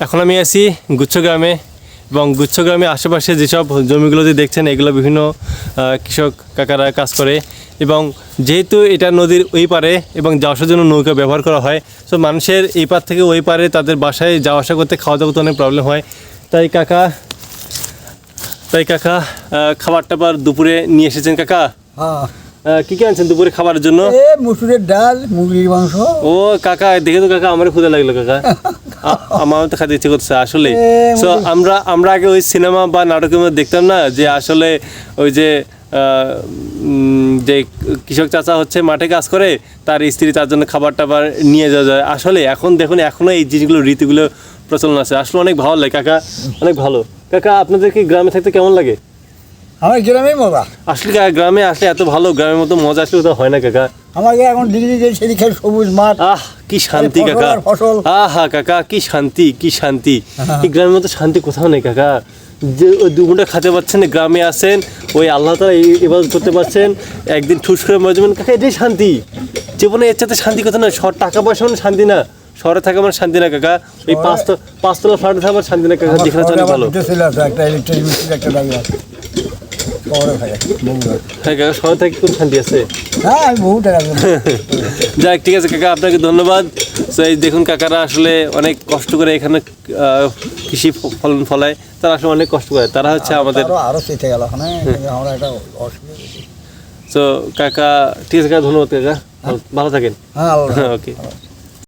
এখন আমি আছি গুচ্ছ গ্রামে এবং গুচ্ছ গ্রামে আশেপাশে যেসব জমিগুলোতে দেখছেন এগুলো বিভিন্ন কৃষক কাকারা কাজ করে এবং যেহেতু এটা নদীর ওই পারে এবং যাওয়া আসার জন্য নৌকা ব্যবহার করা হয় তো মানুষের এই পার থেকে ওই পারে তাদের বাসায় যাওয়া আসা করতে খাওয়া দাওয়া করতে অনেক প্রবলেম হয়। তাই কাকা তাই কাকা খাবার টাবার দুপুরে নিয়ে এসেছেন কাকা? হ্যাঁ। কি কি আনছেন দুপুরে খাবারের জন্য? মুসুরের ডাল মুরগির মাংস। ও কাকা দেখে তো কাকা আমার ক্ষুদা লাগল কাকা। আমার তো খাতে ইচ্ছে করছে আসলে তো আমরা আমরা আগে ওই সিনেমা বা নাটকের মধ্যে দেখতাম না যে আসলে ওই যে যে কৃষক চাচা হচ্ছে মাঠে কাজ করে তার স্ত্রী তার জন্য খাবার টাবার নিয়ে যাওয়া যায়। আসলে এখন দেখুন এখনও এই জিনিসগুলো রীতিগুলো প্রচলন আছে। আসলে অনেক ভালো লাগে। কাকা অনেক ভালো। কাকা আপনাদের কি গ্রামে থাকতে কেমন লাগে? আমার গ্রামেই মজা। আসলে গ্রামে আসলে এত ভালো গ্রামের মতো মজা আসলে তো হয় না কাকা। আমাকে এখন দিয়ে সেদিকে সবুজ মাঠ আহ কি শান্তি কাকা। ফসল। আহা কাকা কি শান্তি কি শান্তি। হ্যাঁ। এই গ্রামের মতো শান্তি কোথাও নেই কাকা। যে ওই দু ঘণ্টা খেতে পাচ্ছেন গ্রামে আসেন ওই আল্লাহ তালা এবার করতে পারছেন একদিন ঠুস করে যাবেন। কাকা এটাই শান্তি। জীবনে এর চাইতে শান্তি কোথাও না শহর টাকা পয়সা মানে শান্তি না। শহরে থাকা মানে শান্তি না কাকা। ওই পাঁচতলা পাঁচতলা ফ্ল্যাটে থাকা মানে শান্তি না কাকা। যেখানে আমার ভালো। একটা ইলেকট্রিক একটা দাবি আছে শহরে থাকে বগুড়ায়। হ্যাঁ কাকা শহরে থেকে খুব শান্তি আছে। হ্যাঁ আমি বহু টাকা যাক ঠিক আছে কাকা আপনাকে ধন্যবাদ। তো এই দেখুন কাকারা আসলে অনেক কষ্ট করে এখানে কৃষি ফলন ফলায়। তারা আসলে অনেক কষ্ট করে। তারা হচ্ছে আমাদের আরও আরও চেতে গেল। আমরা একটা তো কাকা ঠিক আছে কাকা ধন্যবাদ কাকা। ভালো- ভালো থাকেন। হ্যাঁ ওকে